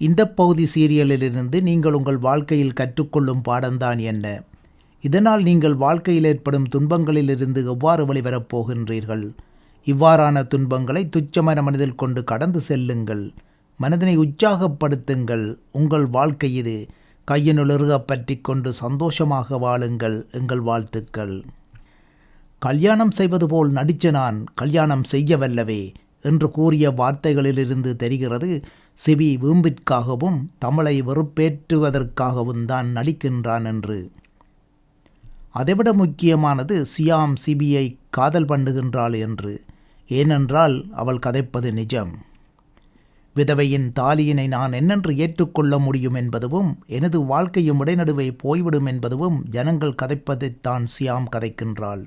இந்த பகுதி சீரியலிலிருந்து நீங்கள் உங்கள் வாழ்க்கையில் கற்றுக்கொள்ளும் பாடம்தான் என்ன? இதனால் நீங்கள் வாழ்க்கையில் ஏற்படும் துன்பங்களிலிருந்து எவ்வாறு வெளிவரப் போகின்றீர்கள்? இவ்வாறான துன்பங்களை துச்சமன மனதில் கொண்டு கடந்து செல்லுங்கள். மனதினை உற்சாகப்படுத்துங்கள். உங்கள் வாழ்க்கை இது கையினுளிருக பற்றி கொண்டு சந்தோஷமாக வாழுங்கள் எங்கள் வாழ்த்துக்கள். கல்யாணம் செய்வது போல் நடிச்ச நான் கல்யாணம் செய்யவல்லவே என்று கூறிய வார்த்தைகளிலிருந்து தெரிகிறது சிவி வீம்பிற்காகவும் தமிழை வெறுப்பேற்றுவதற்காகவும் தான் நடிக்கின்றான் என்று. அதைவிட முக்கியமானது சியாம் சிபியை காதல் பண்ணுகின்றாள் என்று. ஏனென்றால் அவள் கதைப்பது நிஜம். விதவையின் தாலியினை நான் என்னென்று ஏற்றுக்கொள்ள முடியும் என்பதுவும் எனது வாழ்க்கையும் இடைநடுவே போய்விடும் என்பதுவும் ஜனங்கள் கதைப்பதைத்தான் சியாம் கதைக்கின்றாள்.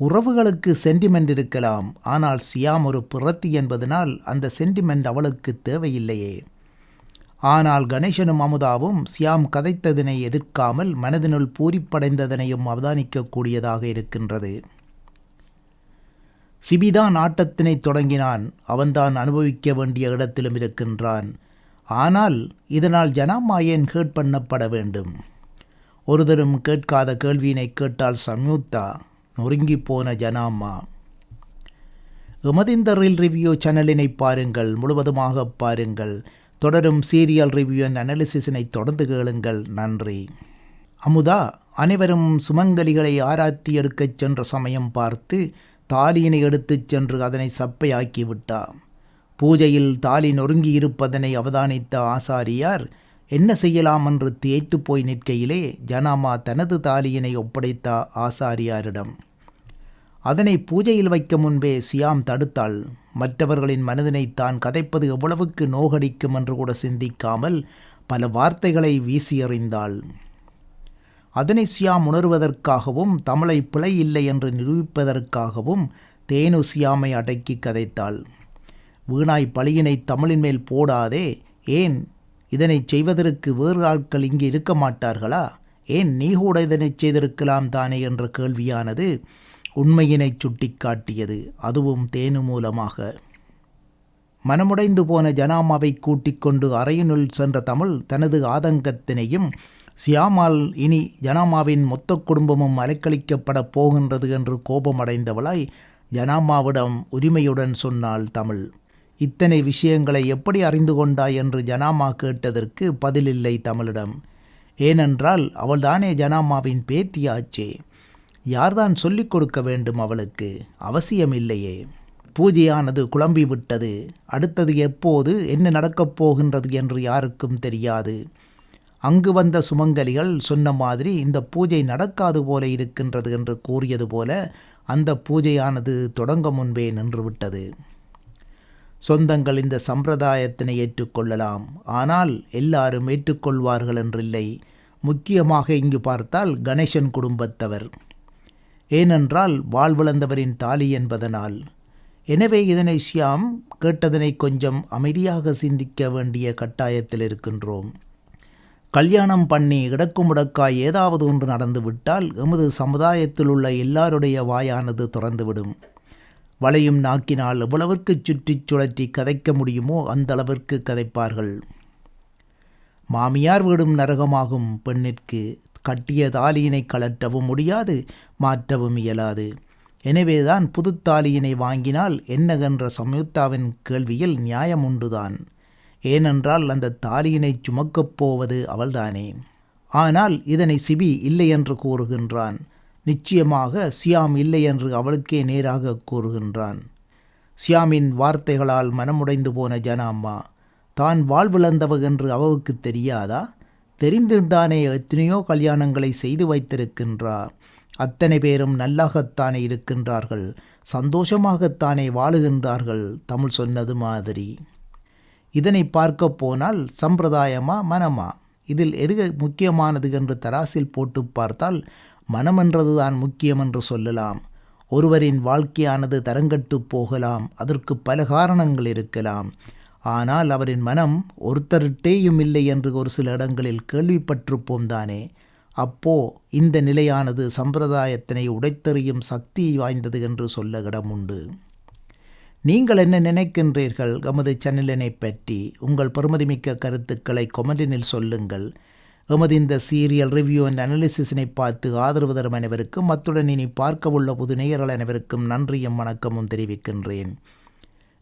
உறவுகளுக்கு சென்டிமெண்ட் இருக்கலாம். ஆனால் சியாம் ஒரு பிரத்தி என்பதனால் அந்த சென்டிமெண்ட் அவளுக்கு தேவையில்லையே. ஆனால் கணேசனும் அமுதாவும் சியாம் கதைத்ததனை எதிர்க்காமல் மனதினுள் பூரிப்படைந்ததனையும் அவதானிக்கக்கூடியதாக இருக்கின்றது. சிபிதான் ஆட்டத்தினை தொடங்கினான். அவன்தான் அனுபவிக்க வேண்டிய இடத்திலும் இருக்கின்றான். ஆனால் இதனால் ஜனாமா ஏன் கேட் பண்ணப்பட வேண்டும். ஒருதரும் கேட்காத கேள்வியினை கேட்டால் சம்யுக்தா. நொறுங்கிப்போன ஜனாமா எமது ரீல் ரிவ்யூ சேனலினை பாருங்கள் முழுவதுமாக பாருங்கள். தொடரும் சீரியல் ரிவ்யூ அண்ட் அனாலிசிஸினை தொடர்ந்து கேளுங்கள். நன்றி. அமுதா அனைவரும் சுமங்கலிகளை ஆராத்தி எடுக்கச் சென்ற சமயம் பார்த்து தாலியினை எடுத்துச் சென்று அதனை சப்பையாக்கி விட்டா பூஜையில் தாலி நொறுங்கி இருப்பதனை அவதானித்த ஆசாரியார் என்ன செய்யலாம் என்று தேய்த்து போய் நிற்கையிலே ஜனாமா தனது தாலியினை ஒப்படைத்த? ஆசாரியாரிடம். அதனை பூஜையில் வைக்க முன்பே சியாம் தடுத்தாள். மற்றவர்களின் மனதினை தான் கதைப்பது எவ்வளவுக்கு நோகடிக்கும் என்று கூட சிந்திக்காமல் பல வார்த்தைகளை வீசியறிந்தாள். அதனை சியாம் உணர்வதற்காகவும் தமிழை பிழை இல்லை என்று நிரூபிப்பதற்காகவும் தேனு சியாமை அடக்கி கதைத்தாள். வீணாய் பழியினை தமிழின் மேல் போடாதே. ஏன்? இதனை செய்வதற்கு வேறு ஆட்கள் இங்கு இருக்க மாட்டார்களா? ஏன் நீ கூட இதனை செய்திருக்கலாம் தானே? என்ற கேள்வியானது உண்மையினை சுட்டிக்காட்டியது. அதுவும் தேனு மூலமாக. மனமுடைந்து போன ஜனாமாவை கூட்டிக் கொண்டு அறையினுள் சென்ற தமிழ் தனது ஆதங்கத்தினையும் சியாமால் இனி ஜனாமாவின் மொத்த குடும்பமும் அலைக்கழிக்கப்படப் போகின்றது என்று கோபமடைந்தவளாய் ஜனாமாவிடம் உரிமையுடன் சொன்னாள் தமிழ். இத்தனை விஷயங்களை எப்படி அறிந்து கொண்டாய்? என்று ஜனாமா கேட்டதற்கு பதிலில்லை தமிழிடம். ஏனென்றால் அவள்தானே ஜனாமாவின் பேத்தியாச்சே. யார்தான் சொல்லிக் கொடுக்க வேண்டும் அவளுக்கு? அவசியமில்லையே. பூஜையானது குழம்பி விட்டது அடுத்தது எப்போது? என்ன நடக்கப் போகின்றது என்று யாருக்கும் தெரியாது. அங்கு வந்த சுமங்கலிகள் சொன்ன மாதிரி இந்த பூஜை நடக்காது போல இருக்கின்றது என்று கூறியது போல அந்த பூஜையானது தொடங்க முன்பே நின்றுவிட்டது. சொந்தங்கள் இந்த சம்பிரதாயத்தினை ஏற்றுக்கொள்ளலாம். ஆனால் எல்லாரும் ஏற்றுக்கொள்வார்கள் என்றில்லை. முக்கியமாக இங்கு பார்த்தால் கணேசன் குடும்பத்தவர். ஏனென்றால் வாழ்விழந்தவரின் தாலி என்பதனால். எனவே இதனை ஷியாம் கேட்டதனை கொஞ்சம் அமைதியாக சிந்திக்க வேண்டிய கட்டாயத்தில் இருக்கின்றோம். கல்யாணம் பண்ணி இடக்குமுடக்காய் ஏதாவது ஒன்று நடந்துவிட்டால் எமது சமுதாயத்தில் உள்ள எல்லாருடைய வாயானது திறந்துவிடும். வளையும் நாக்கினால் எவ்வளவிற்கு சுற்றிச் சுழற்றி கதைக்க முடியுமோ அந்த அளவிற்கு கதைப்பார்கள். மாமியார் வீடும் நரகமாகும் பெண்ணிற்கு கட்டிய தாலியினை கலற்றவும் முடியாது மாற்றவும் இயலாது. எனவேதான் புது தாலியினை வாங்கினால் என்னகென்ற சம்யுக்தாவின் கேள்வியில் நியாயம் உண்டுதான். ஏனென்றால் அந்த தாலியினை சுமக்கப் போவது அவள்தானே. ஆனால் இதனை சிபி இல்லை என்று கூறுகின்றான். நிச்சயமாக சியாம் இல்லை என்று அவளுக்கே நேராக கூறுகின்றான். சியாமின் வார்த்தைகளால் மனமுடைந்து போன ஜனாம்மா தான் வாழ்விழந்தவ என்று அவவுக்கு தெரியாதா? தெரிந்திருந்தானே எத்தனையோ கல்யாணங்களை செய்து வைத்திருக்கின்றார். அத்தனை பேரும் நல்லாகத்தானே இருக்கின்றார்கள். சந்தோஷமாகத்தானே வாழுகின்றார்கள். தமிழ் சொன்னது மாதிரி. இதனை பார்க்க போனால் சம்பிரதாயமா மனமா? இதில் எது முக்கியமானது என்று தராசில் போட்டு பார்த்தால் மனமென்றதுதான் முக்கியம் என்று சொல்லலாம். ஒருவரின் வாழ்க்கையானது தரங்கட்டு போகலாம். அதற்கு பல காரணங்கள் இருக்கலாம். ஆனால் அவரின் மனம் ஒருத்தருட்டேயும் இல்லை என்று ஒரு சில இடங்களில் கேள்விப்பட்டிருப்போம் தானே. அப்போ இந்த நிலையானது சம்பிரதாயத்தினை உடைத்தெறியும் சக்தி வாய்ந்தது என்று சொல்ல இடம் உண்டு. நீங்கள் என்ன நினைக்கின்றீர்கள்? எமது சேனலினை பற்றி உங்கள் பெருமதிமிக்க கருத்துக்களை கொமெண்டினில் சொல்லுங்கள். எமது இந்த சீரியல் ரிவ்யூ அண்ட் அனாலிசிஸினை பார்த்து ஆதரவு தரும் அனைவருக்கும் அத்துடன் இனி பார்க்கவுள்ள புது நேயர்கள் அனைவருக்கும் நன்றியும் வணக்கமும் தெரிவிக்கின்றேன்.